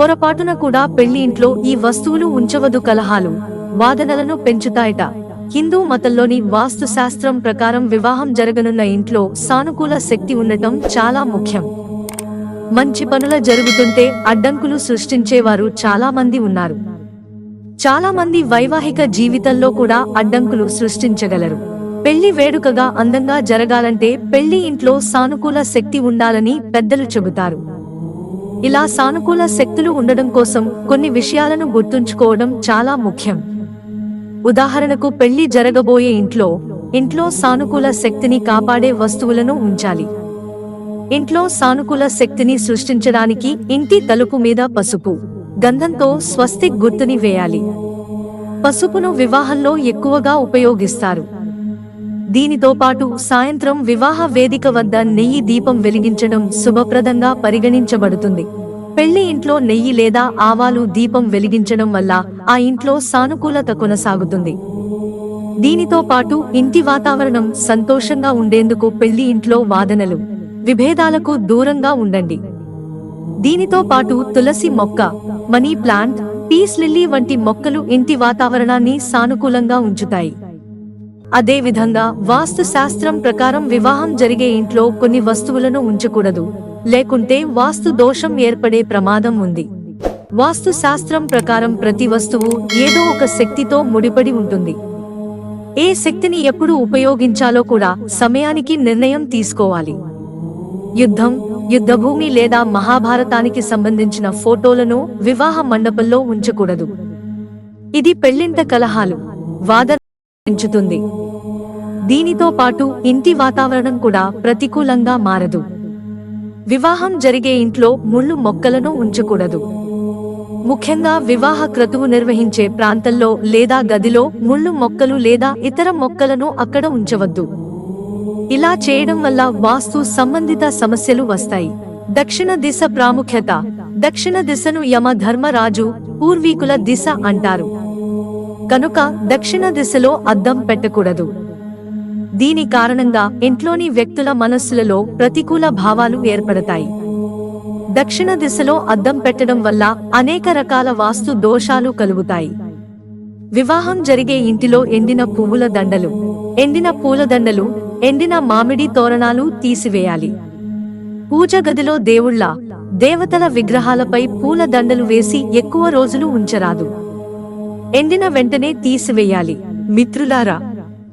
పొరపాటున కూడా పెళ్ళి ఇంట్లో ఈ వస్తువులు ఉంచవదు కలహాలు. వాదనలను పెంచుతాయట. హిందూ మతంలోని వాస్తు శాస్త్రం ప్రకారం వివాహం జరగనున్న ఇంట్లో సానుకూల శక్తి ఉండటం చాలా ముఖ్యం. మంచి పనుల జరుగుతుంటే అడ్డంకులు సృష్టించేవారు చాలా మంది ఉన్నారు. చాలా మంది వైవాహిక జీవితంలో కూడా అడ్డంకులు సృష్టించగలరు. పెళ్ళి వేడుకగా అందంగా జరగాలంటే పెళ్ళి ఇంట్లో సానుకూల శక్తి ఉండాలని పెద్దలు చెబుతారు. ఇలా సానుకూల శక్తులు ఉండడం కోసం కొన్ని విషయాలను గుర్తుంచుకోవడం చాలా ముఖ్యం. ఉదాహరణకు పెళ్ళి జరగబోయే ఇంట్లో ఇంట్లో సానుకూల శక్తిని కాపాడే వస్తువులను ఉంచాలి. ఇంట్లో సానుకూల శక్తిని సృష్టించడానికి ఇంటి తలుపు మీద పసుపు గంధంతో స్వస్తిక్ గుర్తుని వేయాలి. పసుపును వివాహంలో ఎక్కువగా ఉపయోగిస్తారు. దీనితో పాటు సాయంత్రం వివాహ వేదిక వద్ద నెయ్యి దీపం వెలిగించడం శుభప్రదంగా పరిగణించబడుతుంది. పెళ్ళి ఇంట్లో నెయ్యి లేదా ఆవాలు దీపం వెలిగించడం వల్ల ఆ ఇంట్లో సానుకూలత కొనసాగుతుంది. దీనితో పాటు ఇంటి వాతావరణం సంతోషంగా ఉండేందుకు పెళ్ళి ఇంట్లో వాదనలు విభేదాలకు దూరంగా ఉండండి. దీనితో పాటు తులసి మొక్క మనీ ప్లాంట్ పీస్ లిల్లీ వంటి మొక్కలు ఇంటి వాతావరణాన్ని సానుకూలంగా ఉంచుతాయి. అదేవిధంగా వాస్తు శాస్త్రం ప్రకారం వివాహం జరిగే ఇంట్లో కొన్ని వస్తువులను ఉంచకూడదు. లేకుంటే వాస్తు దోషం ఏర్పడే ప్రమాదం ఉంది. వాస్తు శాస్త్రం ప్రకారం ప్రతి వస్తువు ఏదో ఒక శక్తితో ముడిపడి ఉంటుంది. ఏ శక్తిని ఎప్పుడు ఉపయోగించాలో కూడా సమయానికి నిర్ణయం తీసుకోవాలి. యుద్ధం యుద్ధభూమి లేదా మహాభారతానికి సంబంధించిన ఫోటోలను వివాహ మండపంలో ఉంచకూడదు. ఇది పెళ్ళింత కలహాలు వాదన పెంచుతుంది. దీనితో పాటు ఇంటి వాతావరణం కూడా ప్రతికూలంగా మారదు. వివాహం జరిగే ఇంట్లో ముళ్ళు మొక్కలను ఉంచకూడదు. ముఖ్యంగా వివాహ క్రతువు నిర్వహించే ప్రాంతంలో లేదా గదిలో ముళ్ళు మొక్కలు లేదా ఇతర మొక్కలను అక్కడ ఉంచవద్దు. ఇలా చేయడం వల్ల వాస్తు సంబంధిత సమస్యలు వస్తాయి. దక్షిణ దిశ ప్రాముఖ్యత. దక్షిణ దిశను యమ ధర్మరాజు పూర్వీకుల దిశ అంటారు. కనుక దక్షిణ దిశలో అద్దం పెట్టకూడదు. దీని కారణంగా ఇంట్లోని వ్యక్తుల మనస్సులలో ప్రతికూల భావాలు ఏర్పడతాయి. దక్షిణ దిశలో అద్దం పెట్టడం వల్ల అనేక రకాల వాస్తు దోషాలు కలుగుతాయి. వివాహం జరిగే ఇంటిలో ఎండిన పువ్వుల దండలు. ఎండిన పూలదండలు ఎండిన మామిడి తోరణాలు తీసివేయాలి. పూజ గదిలో దేవుళ్ళ దేవతల విగ్రహాలపై పూల దండలు వేసి ఎక్కువ రోజులు ఉంచరాదు. ఎండిన వెంటనే తీసివేయాలి. మిత్రులారా